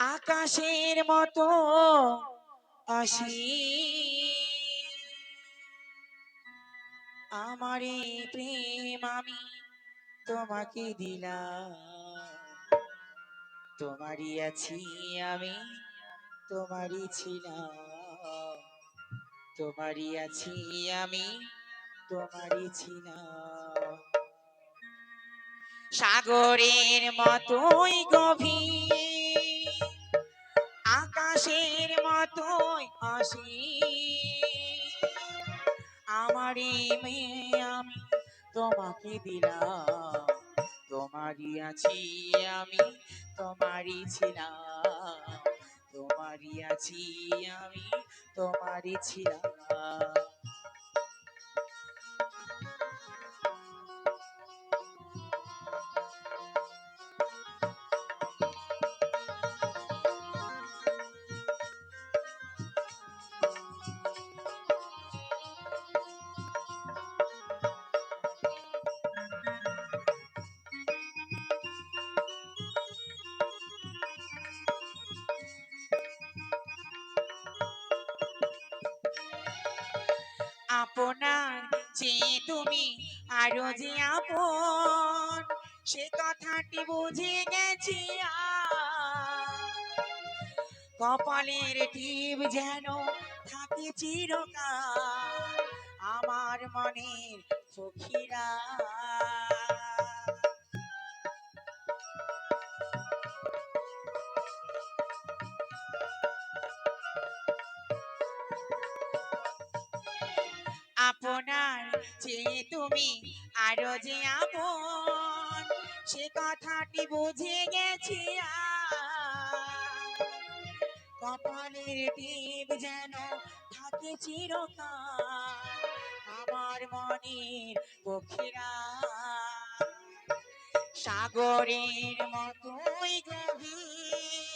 আকাশের মতো আসি আমার এই প্রেম আমি তোমাকে দিলাম। তোমারই আছি আমি, তোমারই ছিলাম। তোমারই আছি আমি, তোমারই ছিলাম। সাগরের মতোই গভীর আকাশের মতোই আসি আমারই মেয়ে, আমি তোমাকে দিলাম। তোমারই আছি আমি, তোমারই ছিলাম। তোমারই আছি আমি, তোমারই ছিলাম। যে তুমি আরও যে আপন, সে কথাটি বুঝে গেছি। কপালের টিপ যেন থাকে চিরকাল আমার মনের সখীরা আপনার যে তুমি আরও যে আপন, সে কথাটি বুঝে গেছি। কপালের টিপ যেন থাকে চিরকাল আমার মনের পক্ষীরা সাগরের মতোই গভীর,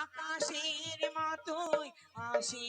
আকাশের মতোই আসি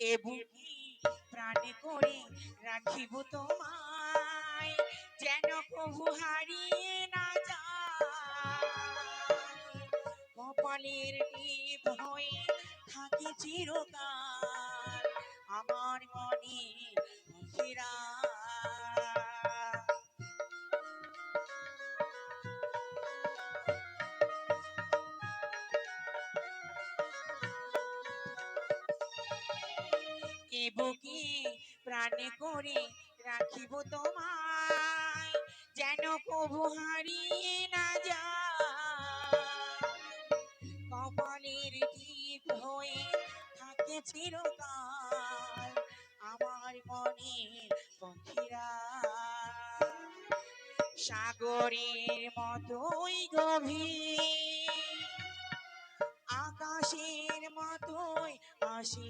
এ বুকি প্রাণে করে রাখিব তোমায়, যেন কবু হারিয়ে না যায়। কপালের টিপ হয়ে থাকে চিরকাল। বুকে প্রাণে করে রাখিব তোমায়, যেন কবু হারিয়ে না কপালের হয়ে থাকে চিরকাল আমার মনে পক্ষীরা সাগরের মতোই গভীর, আকাশের মতোই আসি